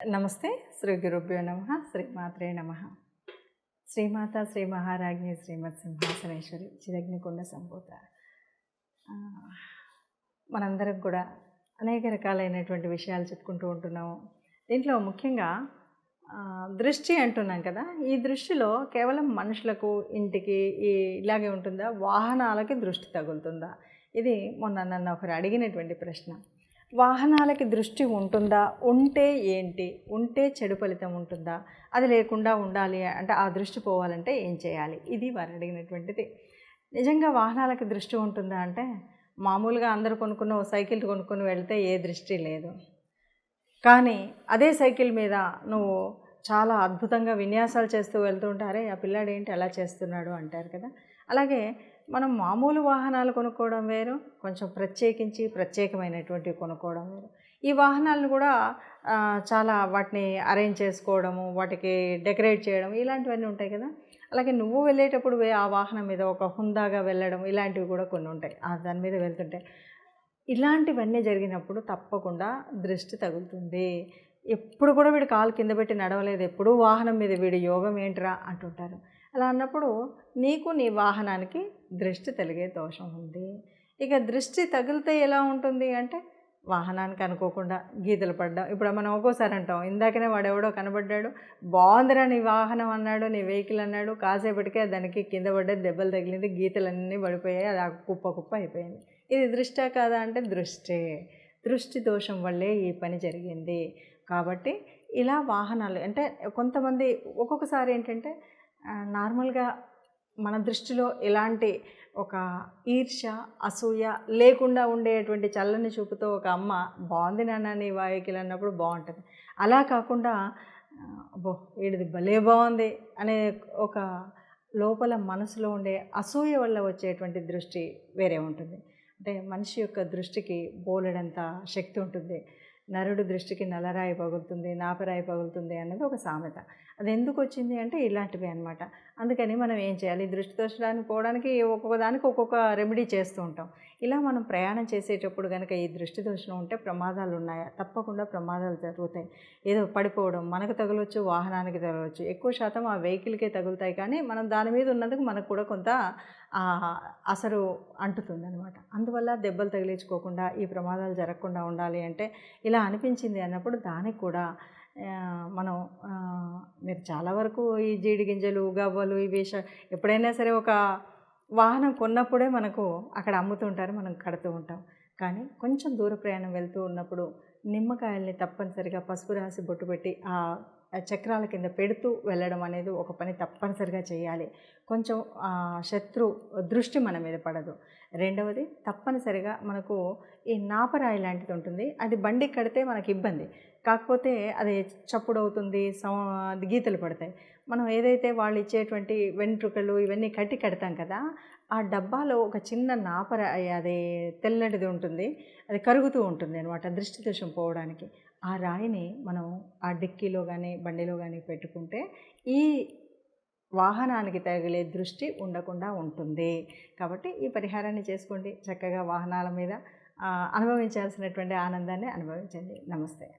నమస్తే శ్రీ గురుభ్యో నమ శ్రీమాత్రే నమ. శ్రీమాత శ్రీ మహారాజ్ఞి శ్రీమత్ సింహాసనేశ్వరి చిరగ్నికొండ సంభూత మనందరం కూడా అనేక రకాలైనటువంటి విషయాలు చెప్పుకుంటూ ఉంటున్నాము. దీంట్లో ముఖ్యంగా దృష్టి అంటున్నాం కదా ఈ దృష్టిలో కేవలం మనుషులకు ఇంటికి ఈ ఇలాగే ఉంటుందా? వాహనాలకి దృష్టి తగులుతుందా? ఇది మొన్న నన్ను ఒకరు అడిగినటువంటి ప్రశ్న. వాహనాలకి దృష్టి ఉంటుందా? ఉంటే ఏంటి? ఉంటే చెడు ఫలితం ఉంటుందా? అది లేకుండా ఉండాలి అంటే ఆ దృష్టి పోవాలంటే ఏం చేయాలి? ఇది వారు అడిగినటువంటిది. నిజంగా వాహనాలకి దృష్టి ఉంటుందా అంటే మామూలుగా అందరు కొనుక్కున్న సైకిల్ కొనుక్కొని వెళ్తే ఏ దృష్టి లేదు. కానీ అదే సైకిల్ మీద నువ్వు చాలా అద్భుతంగా విన్యాసాలు చేస్తూ వెళ్తూ ఉంటారే ఆ పిల్లాడు ఏంటి అలా చేస్తున్నాడు అంటారు కదా? అలాగే మనం మామూలు వాహనాలు కొనుక్కోవడం వేరు కొంచెం ప్రత్యేకించి ప్రత్యేకమైనటువంటివి కొనుక్కోవడం వేరు. ఈ వాహనాలను కూడా చాలా వాటిని అరేంజ్ చేసుకోవడము వాటికి డెకరేట్ చేయడం ఇలాంటివన్నీ ఉంటాయి కదా. అలాగే నువ్వు వెళ్ళేటప్పుడు ఆ వాహనం మీద ఒక హుందాగా వెళ్ళడం ఇలాంటివి కూడా కొన్ని ఉంటాయి. ఆ దాని మీద వెళ్తుంటాయి ఇలాంటివన్నీ జరిగినప్పుడు తప్పకుండా దృష్టి తగులుతుంది. ఎప్పుడు కూడా వీడు కాలు కింద పెట్టి నడవలేదు ఎప్పుడూ వాహనం మీద వీడి యోగం ఏంట్రా అంటుంటారు. అలా అన్నప్పుడు నీకు నీ వాహనానికి దృష్టి తగిలే దోషం ఉంది. ఇక దృష్టి తగిలితే ఎలా ఉంటుంది అంటే వాహనానికి అనుకోకుండా గీతలు పడ్డం. ఇప్పుడు మనం ఒక్కోసారి అంటాం ఇందాకనే వాడు ఎవడో కనబడ్డాడు బాగుందిరా నీ వాహనం అన్నాడు నీ వెహికల్ అన్నాడు కాసేపటికే దానికి కింద పడ్డది దెబ్బలు తగిలింది గీతలన్నీ పడిపోయాయి అది ఆ కుప్ప కుప్ప అయిపోయింది. ఇది దృష్టా కాదా అంటే దృష్టే. దృష్టి దోషం వల్లే ఈ పని జరిగింది. కాబట్టి ఇలా వాహనాలు అంటే కొంతమంది ఒక్కొక్కసారి ఏంటంటే నార్మల్గా మన దృష్టిలో ఎలాంటి ఒక ఈర్ష అసూయ లేకుండా ఉండేటువంటి చల్లని చూపుతో ఒక అమ్మ బాగుంది నాన్న నీ వాయికిల్ అన్నప్పుడు బాగుంటుంది అలా కాకుండా బో అబ్బో! వీడిది భలే బాగుంది అనే ఒక లోపల మనసులో ఉండే అసూయ వల్ల వచ్చేటువంటి దృష్టి వేరే ఉంటుంది. అంటే మనిషి యొక్క దృష్టికి బోలెడంత శక్తి ఉంటుంది. నరుడు దృష్టికి నల్లరాయి పగులుతుంది నాపరాయి పగులుతుంది అన్నది ఒక సామెత. అది ఎందుకు వచ్చింది అంటే ఇలాంటివి అనమాట అందుకని మనం ఏం చేయాలి? ఈ దృష్టి దోషడానికి పోవడానికి ఒక్కొక్క దానికి ఒక్కొక్క రెమెడీ చేస్తూ ఉంటాం. ఇలా మనం ప్రయాణం చేసేటప్పుడు కనుక ఈ దృష్టి దోషం ఉంటే ప్రమాదాలు ఉన్నాయా? తప్పకుండా ప్రమాదాలు జరుగుతాయి. ఏదో పడిపోవడం మనకు తగలవచ్చు వాహనానికి తగలవచ్చు ఎక్కువ శాతం ఆ వెహికల్కే తగులుతాయి కానీ మనం దాని మీద ఉన్నందుకు మనకు కూడా కొంత అసలు అంటుతుంది అనమాట అందువల్ల దెబ్బలు తగిలించుకోకుండా ఈ ప్రమాదాలు జరగకుండా ఉండాలి అంటే ఇలా అనిపించింది అన్నప్పుడు దానికి కూడా మనం మీరు చాలా వరకు ఈ జీడి గింజలు గవ్వలు ఇవి ఎప్పుడైనా సరే ఒక వాహనం కొన్నప్పుడే మనకు అక్కడ అమ్ముతుంటారు మనం కడుతూ ఉంటాం. కానీ కొంచెం దూర ప్రయాణం వెళ్తూ ఉన్నప్పుడు నిమ్మకాయల్ని తప్పనిసరిగా పసుపు రాసి బొట్టు పెట్టి ఆ చక్రాల కింద పెడుతూ వెళ్ళడం అనేది ఒక పని తప్పనిసరిగా చేయాలి. కొంచెం శత్రు దృష్టి మన మీద పడదు. రెండవది తప్పనిసరిగా మనకు ఈ నాపరాయి లాంటిది ఉంటుంది. అది బండి కడితే మనకి ఇబ్బంది. కాకపోతే అది చప్పుడు అవుతుంది సౌ గీతలు పడతాయి. మనం ఏదైతే వాళ్ళు ఇచ్చేటువంటి వెంట్రుకలు ఇవన్నీ కట్టి కడతాం కదా ఆ డబ్బాలో ఒక చిన్న నాపర అది తెల్లటిది ఉంటుంది. అది కరుగుతూ ఉంటుంది అనమాట దృష్టి దోషం పోవడానికి. ఆ రాయిని మనం ఆ డిక్కీలో కానీ బండిలో కానీ పెట్టుకుంటే ఈ వాహనానికి తగిలే దృష్టి ఉండకుండా ఉంటుంది. కాబట్టి ఈ పరిహారాన్ని చేసుకోండి. చక్కగా వాహనాల మీద అనుభవించాల్సినటువంటి ఆనందాన్ని అనుభవించండి. నమస్తే.